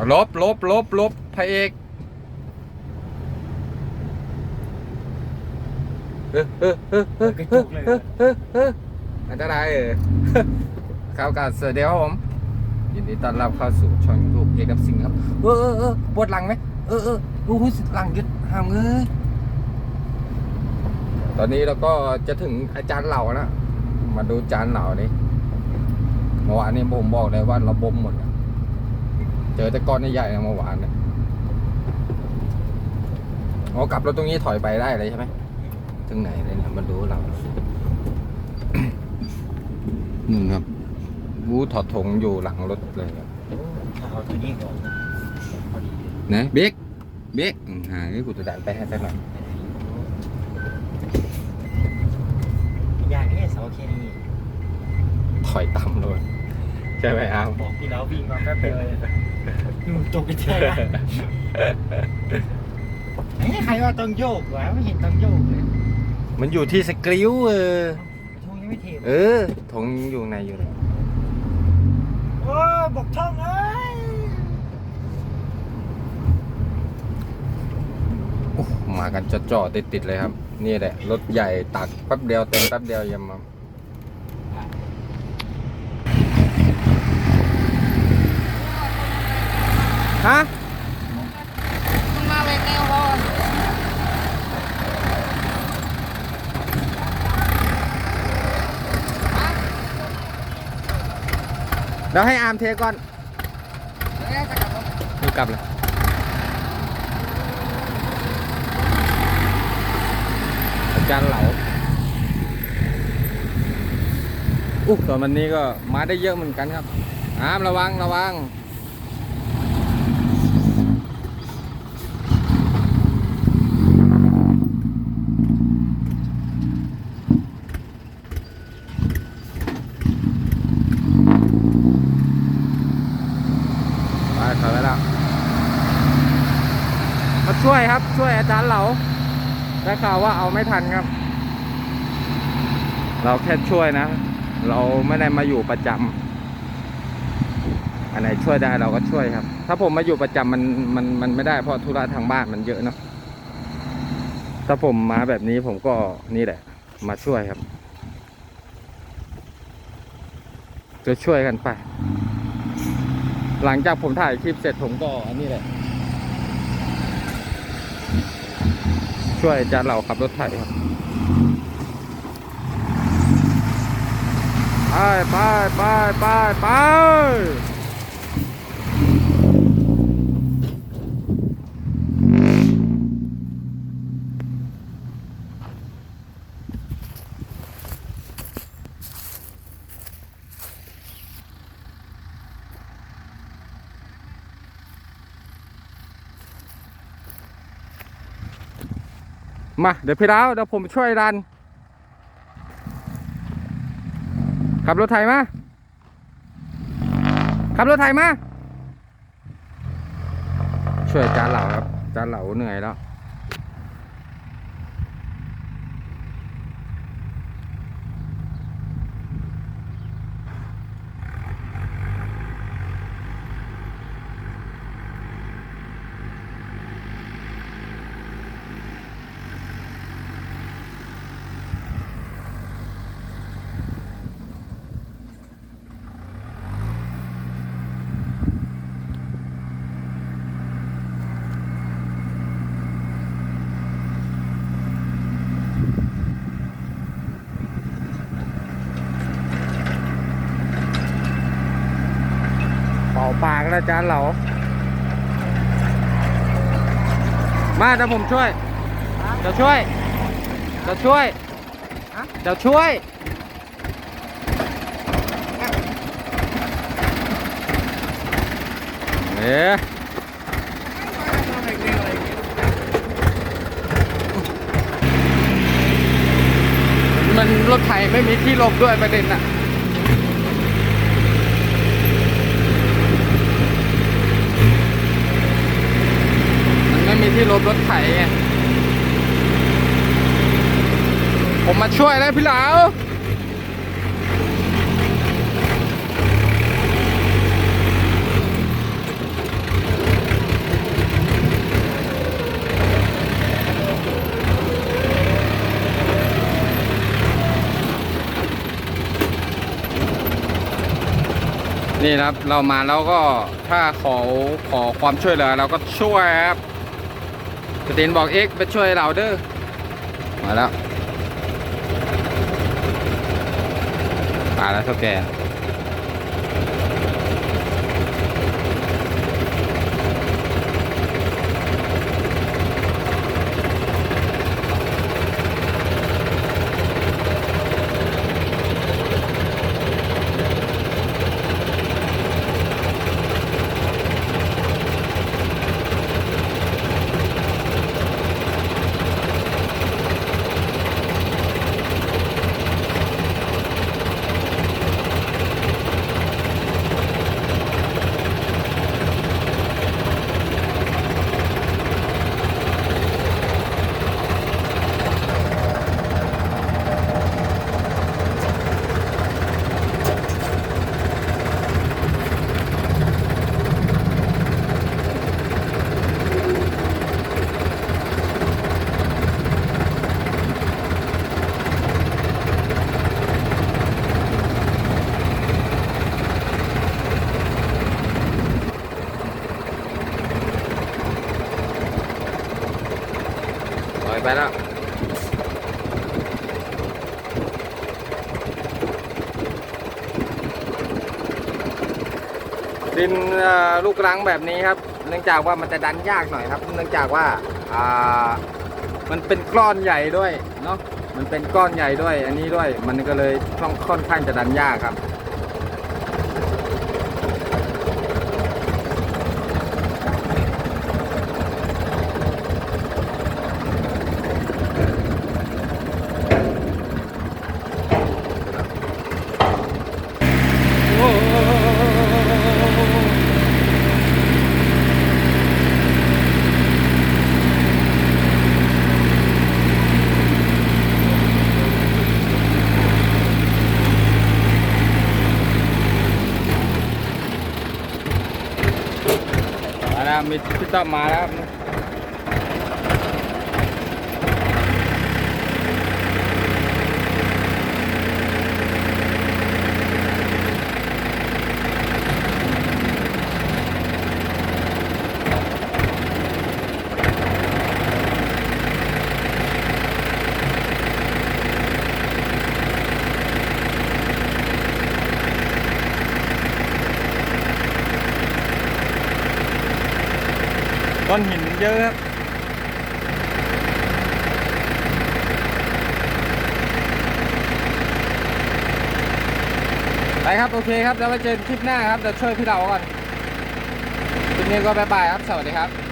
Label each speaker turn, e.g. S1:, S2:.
S1: เอาลบลบลบลบพระเอกเออเออเออเออก
S2: ระจุกเลย
S1: เออเออเอออันตรายเออครับกับสวัสดีครับผมยินดีต้อนรับเข้าสู่ช่องยูทูบเอกกับสิงห์ครับเออเออเออปวดหลังไหมเออเออรู้สึกหลังยึดห้ามเอ้ยตอนนี้เราก็จะถึงอาจารย์เหล่าแล้วมาดูอาจารย์เหล่านี่เมื่อวานนี้ผมบอกเลยว่าเราบ่มหมดอะเจอแต่ก้อนใหญ่ๆนะเมื่อวานเนี่ยอ๋อกลับรถตรงนี้ถอยไปได้เลยใช่ไหมถึงไหนเลยเนี่ยมาดูเราหนึ่งครับวูถอดถงอยู่หลังรถเลยครับ
S2: ถ้าเอาตัวนี้ก่อนพอดี
S1: นะเบรกเบรกอืมหานี่กูจะดันไปให้สักหน่อย
S2: อย่างนี้เสาเคนี่
S1: ถอยต่ำเลยใช่ไหมครับ
S2: บอกพี่แล้ววิ่งมาแป๊บเดียว เลยดูจกกันใช่ไหมเฮ้ยใครว่าต้องโยกวะไม่เห็นต้องโยกเลย
S1: มันอยู่ที่สกริวเออ
S2: ทงยังไม่เท
S1: เออถงอยู่ในอยู่เลย
S2: โอ้บอกท่องเอ้ย
S1: โอ้มากันจะจ่อติดติดๆเลยครับ นี่แหละรถใหญ่ตักแป๊บเดียวเต็มแป๊บเดียวเยมมา ฮะ
S3: มาเวกแนวพอ
S1: เดี๋ยวให้อาร์มเทก่อน
S3: แล้วจะกลับรถ
S1: ดูกลับเลยอาจารย์เหลาอุ๊ส่วนวันนี้ก็มาได้เยอะเหมือนกันครับอามระวังระวัง ไปถอยไปแล้ว มาช่วยครับช่วยอาจาราได้ข่าวว่าเอาไม่ทันครับ เราแค่ช่วยนะ เราไม่ได้มาอยู่ประจำอันไหนช่วยได้เราก็ช่วยครับ ถ้าผมมาอยู่ประจำมันมันมันไม่ได้เพราะธุระทางบ้านมันเยอะเนาะถ้าผมมาแบบนี้ผมก็นี่แหละ มาช่วยครับจะช่วยกันไป หลังจากผมถ่ายคลิปเสร็จผมก็อันนี้แหละ ช่วยอาจารย์เราขับรถไถครับไปไปไปไปไป มาเดี๋ยวพี่ดาวเดี๋ยวผมช่วยดัน ขับรถไถมา ขับรถไถมา ช่วยอาจานเหล่าครับอาจานเหล่าเหนื่อยแล้ว ปากแล้วจารย์เหลามาเดี๋ยวผมช่วยจะช่วยจะช่วยจะช่วยเอ๊ะมันรถไถไม่มีที่หลบด้วยประเด็นน่ะ มีที่ลบรถไถไงผมมาช่วยแล้วพี่เหลานี่ครับเรามาแล้วก็ถ้าขอขอความช่วยเหลือเราก็ช่วยครับ เตนบอกเอ็กไปช่วยเราเด้อมาแล้วตายแล้วเท่าแก่ ไปแล้วดินลูกรังแบบนี้ครับ เนื่องจากว่ามันจะดันยากหน่อยครับ เนื่องจากว่าามันเป็นก้อนใหญ่ด้วยเนาะมันเป็นก้อนใหญ่ด้วย อันนี้ด้วย มันก็เลยค่อนข้างจะดันยากครับ มีพี่ต้อมมาแล้ว ก้อนหินเยอะครับไปครับ โอเคครับ แล้วไว้เจอกันคลิปหน้าครับเดี๋ยวช่วยพี่เราก่อนคลิปนี้ก็บายบายครับ สวัสดีครับ